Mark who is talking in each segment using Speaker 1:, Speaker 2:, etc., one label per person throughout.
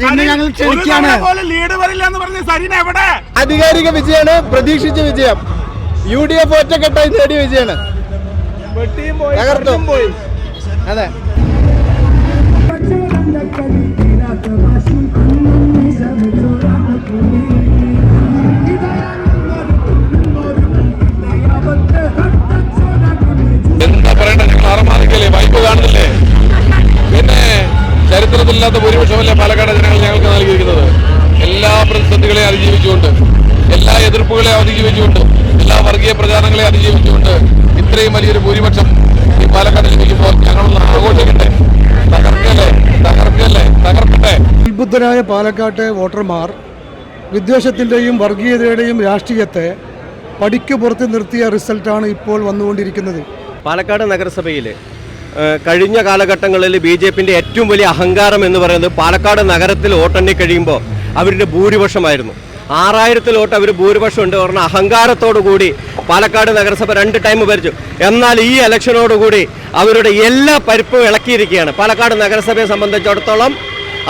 Speaker 1: സരിനെ ഞങ്ങൾ
Speaker 2: ക്ഷണിക്കാണ്. ലീഡ് വരില്ല എന്ന് പറഞ്ഞ സരിൻ എവിടെ?
Speaker 3: ആധികാരിക വിജയമാണ് പ്രതീക്ഷിച്ച വിജയം. യു ഡി എഫ് ഒറ്റക്കെട്ടായി നേടിയ
Speaker 2: വിജയാണ്.
Speaker 3: തകർത്തു.
Speaker 2: പോയി.
Speaker 3: അതെ.
Speaker 4: ചരിത്രത്തിലില്ലാത്ത ഭൂരിപക്ഷമല്ല പാലക്കാട് ജനങ്ങൾ ഞങ്ങൾക്ക് നൽകിയിരിക്കുന്നത്? എല്ലാ പ്രതിസന്ധികളെ അതിജീവിച്ചുകൊണ്ട് എല്ലാ എതിർപ്പുകളെ അതിജീവിച്ചുകൊണ്ട് എല്ലാ വർഗീയ പ്രചാരണങ്ങളെ അതിജീവിച്ചുകൊണ്ട് ഇത്രയും വലിയൊരു ഭൂരിപക്ഷം ഈ പാലക്കാട് ലഭിക്കുമ്പോൾ ഞങ്ങളൊന്ന് ആഘോഷിക്കട്ടെ. തകർക്കല്ലേ? തകർക്കല്ലേ? തകർക്കട്ടെ?
Speaker 1: അത്ഭുതരായ പാലക്കാട്ടെ വോട്ടർമാർ വിദ്വേഷത്തിന്റെയും വർഗീയതയുടെയും രാഷ്ട്രീയത്തെ പടിക്ക് പുറത്ത് നിർത്തിയ റിസൾട്ടാണ് ഇപ്പോൾ വന്നുകൊണ്ടിരിക്കുന്നത്.
Speaker 5: പാലക്കാട് നഗരസഭയിൽ കഴിഞ്ഞ കാലഘട്ടങ്ങളിൽ ബി ജെ പിന്റെ ഏറ്റവും വലിയ അഹങ്കാരം എന്ന് പറയുന്നത് പാലക്കാട് നഗരത്തിൽ വോട്ടെണ്ണി കഴിയുമ്പോൾ അവരുടെ ഭൂരിപക്ഷമായിരുന്നു. ആറായിരത്തിൽ വോട്ട് അവർ ഭൂരിപക്ഷം ഉണ്ട് പറഞ്ഞ അഹങ്കാരത്തോടു കൂടി പാലക്കാട് നഗരസഭ രണ്ട് ടൈം ഭരിച്ചു. എന്നാൽ ഈ ഇലക്ഷനോടുകൂടി അവരുടെ എല്ലാ പരിപ്പും ഇളക്കിയിരിക്കുകയാണ്. പാലക്കാട് നഗരസഭയെ സംബന്ധിച്ചിടത്തോളം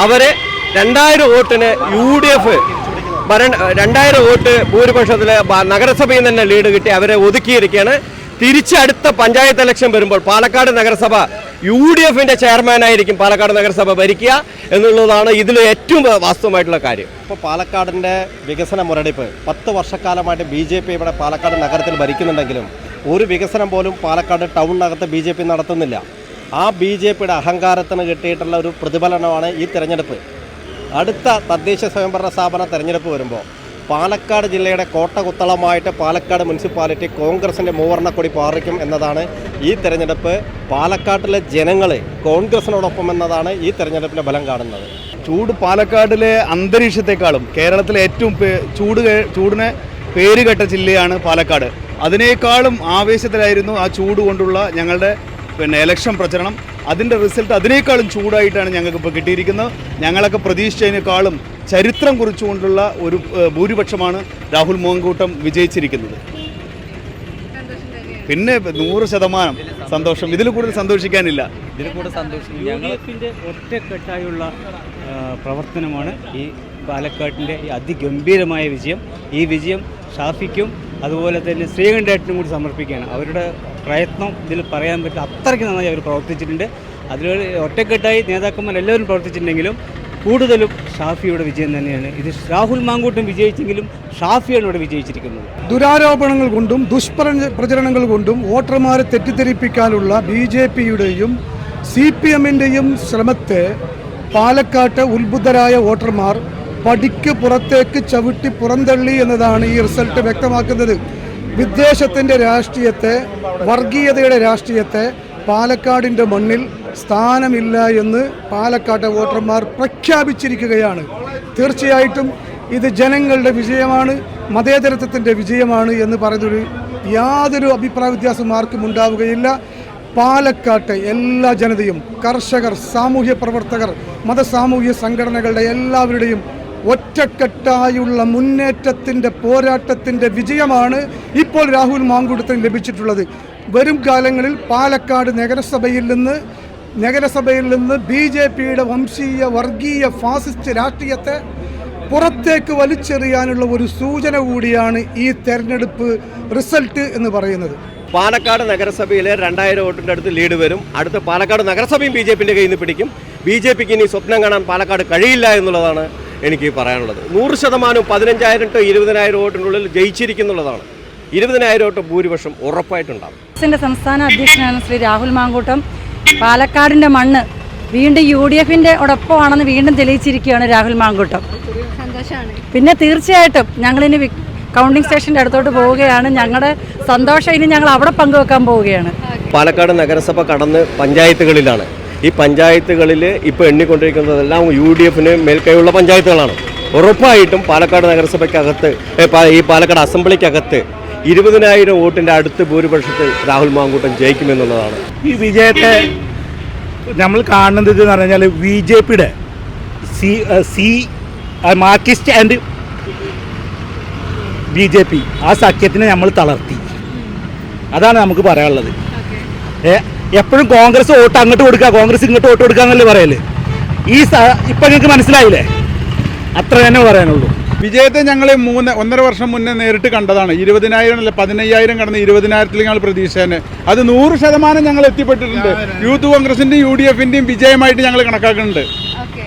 Speaker 5: അവരെ രണ്ടായിരം വോട്ടിന് യു ഡി എഫ് ഭരണ രണ്ടായിരം വോട്ട് ഭൂരിപക്ഷത്തിൽ നഗരസഭയിൽ തന്നെ ലീഡ് കിട്ടി അവരെ ഒതുക്കിയിരിക്കുകയാണ്. തിരിച്ചടുത്ത പഞ്ചായത്ത് ഇലക്ഷൻ വരുമ്പോൾ പാലക്കാട് നഗരസഭ യു ഡി എഫിന്റെ ചെയർമാനായിരിക്കും പാലക്കാട് നഗരസഭ ഭരിക്കുക എന്നുള്ളതാണ് ഇതിൽ ഏറ്റവും വാസ്തവമായിട്ടുള്ള കാര്യം. ഇപ്പോൾ പാലക്കാടിന്റെ വികസന മുരടിപ്പ് പത്ത് വർഷക്കാലമായിട്ട് ബി ജെ പി ഇവിടെ പാലക്കാട് നഗരത്തിൽ ഭരിക്കുന്നുണ്ടെങ്കിലും ഒരു വികസനം പോലും പാലക്കാട് ടൗണിനകത്ത് ബി ജെ പി നടത്തുന്നില്ല. ആ ബി ജെ പിയുടെ അഹങ്കാരത്തിന് കിട്ടിയിട്ടുള്ള ഒരു പ്രതിഫലനമാണ് ഈ തെരഞ്ഞെടുപ്പ്. അടുത്ത തദ്ദേശ സ്വയംഭരണ സ്ഥാപന തെരഞ്ഞെടുപ്പ് വരുമ്പോൾ പാലക്കാട് ജില്ലയുടെ കോട്ടകുത്തളമായിട്ട് പാലക്കാട് മുനിസിപ്പാലിറ്റി കോൺഗ്രസിന്റെ മൂവർണക്കൊടി പാറിക്കും എന്നതാണ് ഈ തെരഞ്ഞെടുപ്പ്. പാലക്കാട്ടിലെ ജനങ്ങൾ കോൺഗ്രസിനോടൊപ്പം എന്നതാണ് ഈ തെരഞ്ഞെടുപ്പിന്റെ ഫലം കാണുന്നത്.
Speaker 6: ചൂട് പാലക്കാടിലെ അന്തരീക്ഷത്തെക്കാളും കേരളത്തിലെ ഏറ്റവും ചൂട് ചൂടിനെ പേരുകെട്ട ജില്ലയാണ് പാലക്കാട്. അതിനേക്കാളും ആവേശത്തിലായിരുന്നു ആ ചൂട് കൊണ്ടുള്ള ഞങ്ങളുടെ പിന്നെ ഇലക്ഷൻ പ്രചരണം. അതിന്റെ റിസൾട്ട് അതിനേക്കാളും ചൂടായിട്ടാണ് ഞങ്ങൾക്ക് ഇപ്പോൾ കിട്ടിയിരിക്കുന്നത്. ഞങ്ങളൊക്കെ പ്രതീക്ഷിച്ചതിനേക്കാളും ചരിത്രം കുറിച്ചുകൊണ്ടുള്ള ഒരു ഭൂരിപക്ഷമാണ് രാഹുൽ മോഹൻകൂട്ടം വിജയിച്ചിരിക്കുന്നത്. പിന്നെ നൂറ് ശതമാനം സന്തോഷം. ഇതിൽ കൂടുതൽ സന്തോഷിക്കാനില്ല.
Speaker 7: ഇതിൽ കൂടുതൽ സന്തോഷം. എഫിന്റെ ഒറ്റക്കെട്ടായുള്ള പ്രവർത്തനമാണ് ഈ പാലക്കാട്ടിന്റെ അതിഗംഭീരമായ വിജയം. ഈ വിജയം ഷാഫിക്കും അതുപോലെ തന്നെ ശ്രീകണ്ഠേട്ടനും കൂടി സമർപ്പിക്കുകയാണ്. അവരുടെ പ്രയത്നം ഇതിൽ പറയാൻ പറ്റും. അത്രയ്ക്ക് നന്നായി അവർ പ്രവർത്തിച്ചിട്ടുണ്ട്. അതിൽ ഒറ്റക്കെട്ടായി നേതാക്കന്മാർ എല്ലാവരും പ്രവർത്തിച്ചിട്ടുണ്ടെങ്കിലും കൂടുതലും ഷാഫിയുടെ വിജയം തന്നെയാണ്. ഇത് രാഹുൽ മാങ്കൂട്ടും വിജയിച്ചെങ്കിലും ഷാഫിയാണ് ഇവിടെ വിജയിച്ചിരിക്കുന്നത്.
Speaker 1: ദുരാരോപണങ്ങൾ കൊണ്ടും ദുഷ്പ്ര പ്രചരണങ്ങൾ കൊണ്ടും വോട്ടർമാരെ തെറ്റിദ്ധരിപ്പിക്കാനുള്ള ബി ജെ പിയുടെയും സി പി എമ്മിന്റെയും ശ്രമത്തെ പാലക്കാട്ട് ഉത്ബുദ്ധരായ വോട്ടർമാർ പടിക്ക് പുറത്തേക്ക് ചവിട്ടി പുറന്തള്ളി എന്നതാണ് ഈ റിസൾട്ട് വ്യക്തമാക്കുന്നത്. വിദ്വേഷത്തിന്റെ രാഷ്ട്രീയത്തെ വർഗീയതയുടെ രാഷ്ട്രീയത്തെ പാലക്കാടിന്റെ മണ്ണിൽ സ്ഥാനമില്ല എന്ന് പാലക്കാട്ടെ വോട്ടർമാർ പ്രഖ്യാപിച്ചിരിക്കുകയാണ്. തീർച്ചയായിട്ടും ഇത് ജനങ്ങളുടെ വിജയമാണ് മതേതരത്വത്തിന്റെ വിജയമാണ് എന്ന് പറയുന്നൊരു യാതൊരു അഭിപ്രായ വ്യത്യാസം ആർക്കും ഉണ്ടാവുകയില്ല. പാലക്കാട്ടെ എല്ലാ ജനതയും കർഷകർ സാമൂഹ്യ പ്രവർത്തകർ മതസാമൂഹ്യ സംഘടനകളുടെ എല്ലാവരുടെയും ഒറ്റക്കെട്ടായുള്ള മുന്നേറ്റത്തിന്റെ പോരാട്ടത്തിന്റെ വിജയമാണ് ഇപ്പോൾ രാഹുൽ മാങ്കുടത്തിന് ലഭിച്ചിട്ടുള്ളത്. വരും കാലങ്ങളിൽ പാലക്കാട് നഗരസഭയിൽ നിന്ന് നഗരസഭയിൽ നിന്ന് ബി ജെ പിയുടെ വംശീയ വർഗീയ ഫാസിസ്റ്റ് രാഷ്ട്രീയത്തെ പുറത്തേക്ക് വലിച്ചെറിയാനുള്ള ഒരു സൂചന കൂടിയാണ് ഈ തെരഞ്ഞെടുപ്പ് റിസൾട്ട് എന്ന് പറയുന്നത്.
Speaker 5: പാലക്കാട് നഗരസഭയിലെ രണ്ടായിരം വോട്ടിന്റെ അടുത്ത് ലീഡ് വരും. അടുത്ത പാലക്കാട് നഗരസഭയും ബി ജെ പിന്റെ കയ്യിൽ നിന്ന് പിടിക്കും. ബി ജെ പിക്ക് ഇനി സ്വപ്നം കാണാൻ പാലക്കാട് കഴിയില്ല എന്നുള്ളതാണ് എനിക്ക് പറയാനുള്ളത്. നൂറ് ശതമാനവും പതിനഞ്ചായിരം ടു ഇരുപതിനായിരം വോട്ടിനുള്ളിൽ ജയിച്ചിരിക്കുന്നുള്ളതാണ്. ഇരുപതിനായിരം വോട്ട് ഭൂരിപക്ഷം ഉറപ്പായിട്ടുണ്ടാകും
Speaker 8: സംസ്ഥാന അധ്യക്ഷനാണ് ശ്രീ രാഹുൽ മാങ്കൂട്ടം. പാലക്കാടിന്റെ മണ്ണ് വീണ്ടും യു ഡി എഫിന്റെ ഒടൊപ്പമാണെന്ന് വീണ്ടും തെളിയിച്ചിരിക്കുകയാണ് രാഹുൽ മാങ്കൂട്ടം. പിന്നെ തീർച്ചയായിട്ടും ഞങ്ങളിനി കൗണ്ടിംഗ് സ്റ്റേഷന്റെ അടുത്തോട്ട് പോവുകയാണ്. ഞങ്ങളുടെ സന്തോഷം ഇനി ഞങ്ങൾ അവിടെ പങ്കുവെക്കാൻ പോവുകയാണ്.
Speaker 5: പാലക്കാട് നഗരസഭ കടന്ന് പഞ്ചായത്തുകളിലാണ്. ഈ പഞ്ചായത്തുകളിൽ ഇപ്പോൾ എണ്ണിക്കൊണ്ടിരിക്കുന്നതെല്ലാം യു ഡി എഫിന് മേൽക്കൈയുള്ള പഞ്ചായത്തുകളാണ്. ഉറപ്പായിട്ടും പാലക്കാട് നഗരസഭയ്ക്കകത്ത് ഈ പാലക്കാട് അസംബ്ലിക്കകത്ത് ഇരുപതിനായിരം വോട്ടിന്റെ അടുത്ത് ഭൂരിപക്ഷത്തിൽ രാഹുൽ മാങ്കൂട്ടം ജയിക്കുമെന്നുള്ളതാണ്.
Speaker 2: ഈ വിജയത്തെ നമ്മൾ കാണുന്നത് എന്ന് പറഞ്ഞാൽ ബി ജെ പിയുടെ C C Marxist and B J P ആ സഖ്യത്തിനെ നമ്മൾ തളർത്തി. അതാണ് നമുക്ക് പറയാനുള്ളത്. ഏ എപ്പോഴും കോൺഗ്രസ് വോട്ട് അങ്ങോട്ട് കൊടുക്കുക കോൺഗ്രസ് ഇങ്ങോട്ട് വോട്ട് കൊടുക്കുക എന്നല്ലേ പറയൽ? ഈ ഇപ്പം നിങ്ങൾക്ക് മനസ്സിലായില്ലേ? അത്ര തന്നെ പറയാനുള്ളൂ.
Speaker 9: വിജയത്തെ ഞങ്ങൾ മൂന്ന് ഒന്നര വർഷം മുന്നേ നേരിട്ട് കണ്ടതാണ്. ഇരുപതിനായിരം അല്ല പതിനയ്യായിരം കടന്ന് ഇരുപതിനായിരത്തിൽ ഞങ്ങൾ പ്രതീക്ഷിച്ചതിന് അത് നൂറ് ശതമാനം ഞങ്ങൾ എത്തിപ്പെട്ടിട്ടുണ്ട്. യൂത്ത് കോൺഗ്രസിന്റെയും യു ഡി എഫിന്റെയും വിജയമായിട്ട് ഞങ്ങൾ കണക്കാക്കുന്നുണ്ട്.
Speaker 10: ഓക്കെ.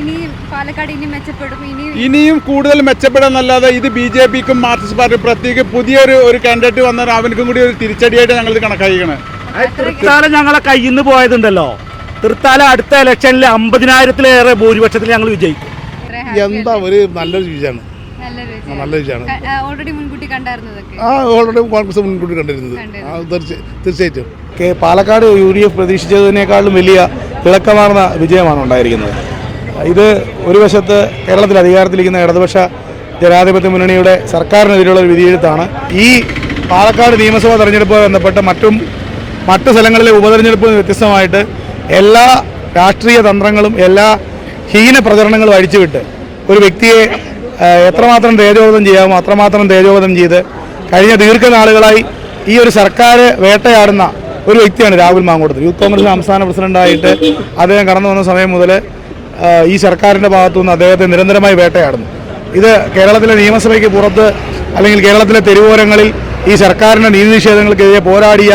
Speaker 10: ഇനി പാലക്കാട് ഇനി മെച്ചപ്പെടും? ഇനി
Speaker 9: ഇനിയും കൂടുതൽ മെച്ചപ്പെടുന്നല്ലാതെ ഇത് ബി ജെ പിക്കും മാർക്സിസ്റ്റ് പാർട്ടി പ്രത്യേക പുതിയൊരു ഒരു കാൻഡിഡേറ്റ് വന്നാൽ അവനക്കും കൂടി ഒരു തിരിച്ചടിയായിട്ട് ഞങ്ങൾ ഇത് കണക്കാക്കിക്കണേ.
Speaker 2: തൃത്താല ഞങ്ങളെ കയ്യിൽ നിന്ന് പോയതുണ്ടല്ലോ. തൃത്താല അടുത്ത ഇലക്ഷനിൽ അമ്പതിനായിരത്തിലേറെ ഭൂരിപക്ഷത്തിൽ ഞങ്ങൾ വിജയിക്കും.
Speaker 11: എന്താ ഒരു നല്ലൊരു വിജയമാണ് നല്ല വിജയമാണ്
Speaker 10: ഓൾറെഡി മുൻകൂട്ടി കണ്ടായിരുന്നതൊക്കെ?
Speaker 11: ആ ഓൾറെഡി കോൺഗ്രസ് മുൻകൂട്ടി കണ്ടിരുന്നത്. തീർച്ചയായിട്ടും.
Speaker 6: കെ- പാലക്കാട് യു ഡി എഫ് പ്രതീക്ഷിച്ചതിനേക്കാളും വലിയ തിളക്കമാർന്ന വിജയമാണ് ഉണ്ടായിരിക്കുന്നത്. ഇത് ഒരു വശത്ത് കേരളത്തിൽ അധികാരത്തിലിരിക്കുന്ന ഇടതുപക്ഷ ജനാധിപത്യ മുന്നണിയുടെ സർക്കാരിനെതിരെയുള്ള ഒരു വിധിയെഴുത്താണ്. ഈ പാലക്കാട് നിയമസഭാ തെരഞ്ഞെടുപ്പുമായി ബന്ധപ്പെട്ട മറ്റും മറ്റു സ്ഥലങ്ങളിലെ ഉപതെരഞ്ഞെടുപ്പിൽ നിന്ന് വ്യത്യസ്തമായിട്ട് എല്ലാ രാഷ്ട്രീയ തന്ത്രങ്ങളും എല്ലാ ഹീന പ്രചരണങ്ങളും അഴിച്ചുവിട്ട് ഒരു വ്യക്തിയെ എത്രമാത്രം തേജോവധം ചെയ്യാമോ അത്രമാത്രം തേജോവധം ചെയ്ത് കഴിഞ്ഞ ദീർഘനാളുകളായി ഈ ഒരു സർക്കാർ വേട്ടയാടുന്ന ഒരു വ്യക്തിയാണ് രാഹുൽ മാങ്കോട്ടത്തിൽ. യൂത്ത് കോൺഗ്രസ് സംസ്ഥാന പ്രസിഡന്റായിട്ട് അദ്ദേഹം കടന്നു വന്ന സമയം മുതൽ ഈ സർക്കാരിന്റെ ഭാഗത്തുനിന്ന് അദ്ദേഹത്തെ നിരന്തരമായി വേട്ടയാടുന്നു. ഇത് കേരളത്തിലെ നിയമസഭയ്ക്ക് പുറത്ത് അല്ലെങ്കിൽ കേരളത്തിലെ തെരുവോരങ്ങളിൽ ഈ സർക്കാരിന്റെ നീതി നിഷേധങ്ങൾക്കെതിരെ പോരാടിയ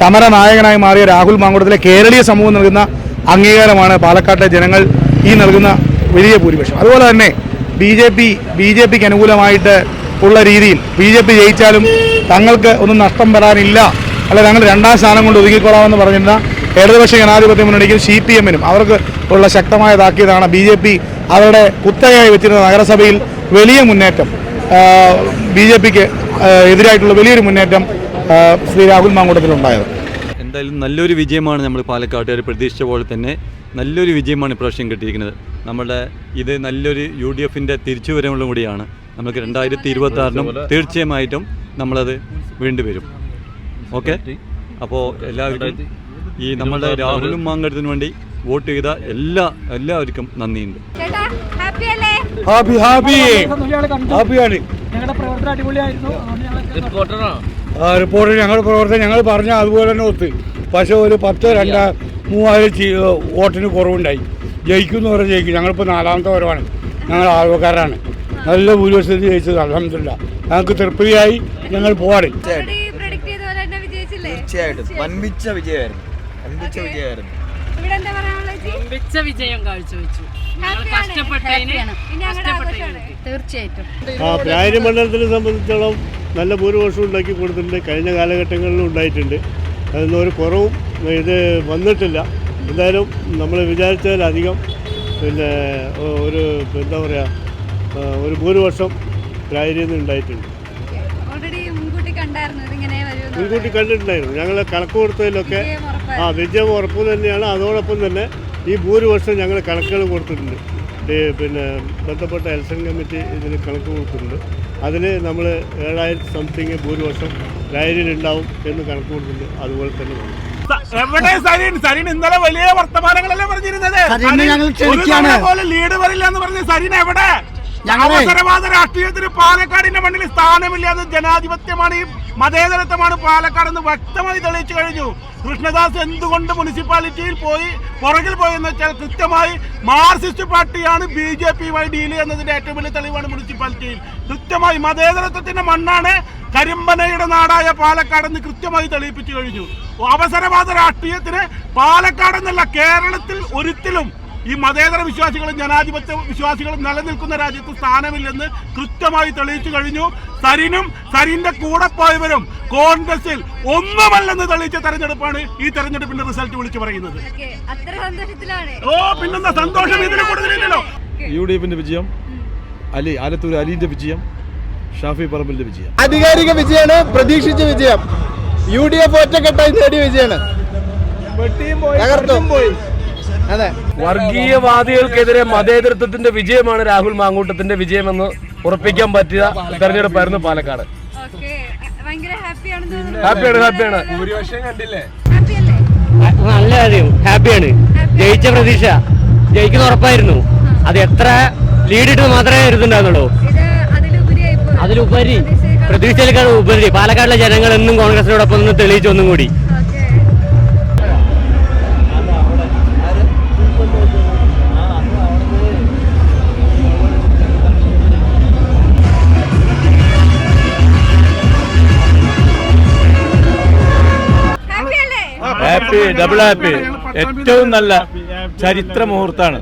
Speaker 6: സമര നായകനായി മാറിയ രാഹുൽ മാങ്കുടത്തിലെ കേരളീയ സമൂഹം നൽകുന്ന അംഗീകാരമാണ് പാലക്കാട്ടെ ജനങ്ങൾ ഈ നൽകുന്ന വലിയ ഭൂരിപക്ഷം. അതുപോലെ തന്നെ B J P B J പിക്ക് അനുകൂലമായിട്ട് ഉള്ള രീതിയിൽ ബി ജെ പി ജയിച്ചാലും തങ്ങൾക്ക് ഒന്നും നഷ്ടം വരാനില്ല. അല്ല തങ്ങൾ രണ്ടാം സ്ഥാനം കൊണ്ട് ഒതുക്കിക്കൊള്ളാമെന്ന് പറഞ്ഞിരുന്ന ഇടതുപക്ഷ ജനാധിപത്യ മുന്നണിക്കും സി പി എമ്മിനും അവർക്ക് ഉള്ള ശക്തമായ താക്കീതാണ് ബി ജെ പി അവരുടെ കുത്തകയായി വെച്ചിരുന്ന നഗരസഭയിൽ വലിയ മുന്നേറ്റം ബി ജെ പിക്ക് എതിരായിട്ടുള്ള വലിയൊരു മുന്നേറ്റം ശ്രീ രാഹുൽ മാങ്കൂട്ടത്തിലുണ്ടായത്.
Speaker 12: എന്തായാലും നല്ലൊരു വിജയമാണ് നമ്മൾ പാലക്കാട്ടുകാർ പ്രതീക്ഷിച്ച പോലെ തന്നെ നല്ലൊരു വിജയമാണ് ഇപ്രാവശ്യം കിട്ടിയിരിക്കുന്നത്. നമ്മുടെ ഇത് നല്ലൊരു യു ഡി എഫിന്റെ തിരിച്ചുവരവുകളും കൂടിയാണ് നമുക്ക് രണ്ടായിരത്തി ഇരുപത്തി ആറിനും തീർച്ചയായിട്ടും നമ്മളത് വീണ്ടും വരും. ഓക്കെ? അപ്പോൾ എല്ലാവർക്കും ഈ നമ്മുടെ രാഹുലും മാങ്കടത്തിനു വേണ്ടി വോട്ട് ചെയ്ത എല്ലാ എല്ലാവർക്കും നന്ദിയുണ്ട്.
Speaker 10: ഹാപ്പി ഹാപ്പി അല്ലേ?
Speaker 2: Happy happy. അടിപൊളിയായിരുന്നു. റിപ്പോർട്ട് ഞങ്ങൾ പ്രവർത്തനം ഞങ്ങൾ പറഞ്ഞ അതുപോലെ തന്നെ ഒത്ത്. പക്ഷേ ഒരു പത്ത് രണ്ടാ മൂവായിരം വോട്ടിന് കുറവുണ്ടായി. ജയിക്കും പറഞ്ഞാൽ ജയിക്കും. ഞങ്ങളിപ്പോൾ നാലാമത്തെ വരവാണ്. ഞങ്ങൾ ആൾക്കാരാണ് നല്ല ഭൂരിപക്ഷത്തിൽ ജയിച്ചത്. അലഹമില്ല ഞങ്ങൾക്ക് തൃപ്തിയായി ഞങ്ങൾ പോവാണ്.
Speaker 13: തീർച്ചയായിട്ടും. വൻപിച്ച വിജയമായിരുന്നു. വൻപിച്ച. വിജയമായിരുന്നു.
Speaker 10: ഇവിടെ എന്താ പറയാനുള്ളത്
Speaker 14: വിജയം കാഴ്ചവെച്ചു.
Speaker 10: തീർച്ചയായിട്ടും.
Speaker 15: മണ്ഡലത്തിനെ സംബന്ധിച്ചോളം നല്ല ഭൂരിപക്ഷം ഉണ്ടാക്കി കൊടുത്തിട്ടുണ്ട്. കഴിഞ്ഞ കാലഘട്ടങ്ങളിലും ഉണ്ടായിട്ടുണ്ട്. അതൊന്നും ഒരു കുറവും ഇത് വന്നിട്ടില്ല. എന്തായാലും നമ്മൾ വിചാരിച്ചതിലധികം പിന്നെ ഒരു എന്താ പറയുക ഒരു ഭൂരിപക്ഷം നിന്ന് ഉണ്ടായിട്ടുണ്ട്.
Speaker 10: ഓൾറെഡി മുൻകൂട്ടി
Speaker 15: കണ്ടിട്ടുണ്ടായിരുന്നു. ഞങ്ങൾ കണക്ക് കൊടുത്തതിലൊക്കെ ആ. വിജയം ഉറപ്പ് തന്നെയാണ്. അതോടൊപ്പം തന്നെ ഈ ഭൂരിപക്ഷം ഞങ്ങൾ കണക്കുകൾ കൊടുത്തിട്ടുണ്ട്. ഈ പിന്നെ ബന്ധപ്പെട്ട എലക്ഷൻ കമ്മിറ്റി ഇതിന് കണക്ക് കൊടുത്തിട്ടുണ്ട്. അതിൽ നമ്മൾ ഏഴായിരത്തി സംതിങ് ഭൂരിപക്ഷം ഉണ്ടാവും എന്ന് കണക്ക് കൊടുത്തിട്ടുണ്ട്. അതുപോലെ തന്നെ വന്നു.
Speaker 2: എവിടെ സരീൻ? സരീൻ ഇന്നലെ വലിയ വർത്തമാനങ്ങളല്ലേ പറഞ്ഞിരുന്നത്? പോലെ ലീഡ് വരില്ല എന്ന് പറഞ്ഞ സരീൻ എവിടെ? അവസരവാദ രാഷ്ട്രീയത്തിന് പാലക്കാടിന്റെ മണ്ണിൽ സ്ഥാനമില്ലാതെ ജനാധിപത്യമാണ് ഈ മതേതരത്വമാണ് പാലക്കാട് എന്ന് വ്യക്തമായി തെളിയിച്ചു കഴിഞ്ഞു. കൃഷ്ണദാസ് എന്തുകൊണ്ട് മുനിസിപ്പാലിറ്റിയിൽ പോയി? പുറകിൽ പോയെന്ന് വെച്ചാൽ കൃത്യമായി മാർക്സിസ്റ്റ് പാർട്ടിയാണ് ബി ജെ പിയുമായി ഡീൽ എന്നതിന്റെ ഏറ്റവും വലിയ തെളിവാണ് മുനിസിപ്പാലിറ്റിയിൽ. കൃത്യമായി മതേതരത്വത്തിന്റെ മണ്ണാണ് കരിമ്പനയുടെ നാടായ പാലക്കാട് എന്ന് കൃത്യമായി തെളിയിപ്പിച്ചു കഴിഞ്ഞു. അവസരവാദ രാഷ്ട്രീയത്തിന് പാലക്കാട് എന്നല്ല കേരളത്തിൽ ഒരിക്കലും ഈ മതേതര വിശ്വാസികളും ജനാധിപത്യ വിശ്വാസികളും നിലനിൽക്കുന്ന രാജ്യത്ത് സ്ഥാനമില്ലെന്ന് കൃത്യമായി തെളിയിച്ചു കഴിഞ്ഞു. സരിനും സരിന്റെ കൂടെ പോയവരും കോൺഗ്രസിൽ ഒന്നുമല്ലെന്ന് തെളിയിച്ച തെരഞ്ഞെടുപ്പാണ് ഈ തെരഞ്ഞെടുപ്പിന്റെ റിസൾട്ട് വിളിച്ചു പറയുന്നത്. ഓ പിന്നെന്താ സന്തോഷം? ഇതിന് കൂടുതലില്ലല്ലോ.
Speaker 9: യു ഡി എഫിന്റെ വിജയം അലി ആലത്തൂർ അലിന്റെ വിജയം ഷാഫി പറമ്പിലിന്റെ വിജയം.
Speaker 11: ആധികാരിക വിജയമാണ് പ്രതീക്ഷിച്ച വിജയം. യു ഡി എഫ് ഒറ്റക്കെട്ടായി നേടിയ വിജയമാണ്. പോയി. അതെ.
Speaker 13: വർഗീയവാദികൾക്കെതിരെ മതേതരത്വത്തിന്റെ വിജയമാണ് രാഹുൽ മാങ്കൂട്ടത്തിന്റെ വിജയമെന്ന് ഉറപ്പിക്കാൻ പറ്റിയ തെരഞ്ഞെടുപ്പായിരുന്നു പാലക്കാട്.
Speaker 10: ഓക്കെ. ഭയങ്കര ഹാപ്പിയാണെന്ന് തോന്നുന്നു.
Speaker 13: ഹാപ്പിയാണ് ഹാപ്പിയാണ്.
Speaker 16: നല്ല കാര്യം. ഹാപ്പിയാണ്. ജയിച്ച പ്രതീക്ഷ. ജയിക്കുന്ന ഉറപ്പായിരുന്നു. അത് എത്ര ലീഡ് ഇട്ട് മാത്രമേ കരുതുണ്ടായിരുന്നുള്ളൂ. അതിലുപരി.
Speaker 10: പ്രതീക്ഷയിലേക്കാണ്
Speaker 16: പ്രതീക്ഷയിലേക്കാൾ ഉപരി. പാലക്കാടിലെ ജനങ്ങൾ എന്നും കോൺഗ്രസിനോടൊപ്പം തെളിയിച്ചു ഒന്നും കൂടി.
Speaker 17: ഹാപ്പി ഡബിൾ ഹാപ്പി ഏറ്റവും നല്ല ചരിത്ര മുഹൂർത്താണ്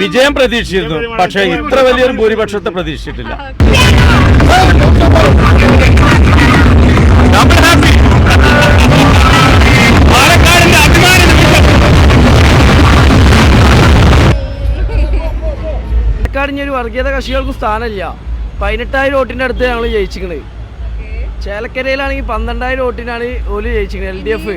Speaker 17: വിജയം പ്രതീക്ഷിച്ചിരുന്നു. പക്ഷേ ഇത്ര വലിയൊരു ഭൂരിപക്ഷത്തെ പ്രതീക്ഷിച്ചിട്ടില്ല.
Speaker 13: ഒരു വർഗീയത കക്ഷികൾക്ക് സ്ഥാനമില്ല. പതിനെട്ടായിരം വോട്ടിന്റെ അടുത്ത് ഞങ്ങൾ ജയിച്ചിക്കണ് ചേലക്കരയിലാണെങ്കിൽ പന്ത്രണ്ടായിരം വോട്ടിനാണ് ഓൽ ജയിച്ചിരിക്കുന്നത് എൽ ഡി എഫ്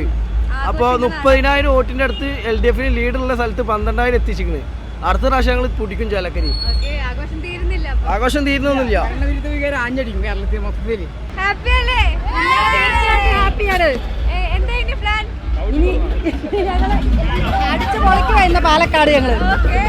Speaker 13: അപ്പോൾ മുപ്പതിനായിരം വോട്ടിന്റെ അടുത്ത് എൽ ഡി എഫിന് ലീഡുള്ള സ്ഥലത്ത് പന്ത്രണ്ടായിരം എത്തിച്ചിരിക്കുന്നത്. അടുത്ത പ്രാവശ്യം ഞങ്ങൾ പിടിക്കും ചേലക്കരി
Speaker 10: ഓക്കേ, ആഘോഷം
Speaker 13: തീരുന്നൊന്നുമില്ല.
Speaker 10: ഹാപ്പി അല്ലേ? ഹാപ്പിയാണ് എന്താ ഇനി പ്ലാൻ
Speaker 8: ഇനി ഞങ്ങൾ അടിച്ചു പൊളിക്കുവാ ഇന്ന് പാലക്കാട് ഞങ്ങൾ.
Speaker 10: ഓക്കേ.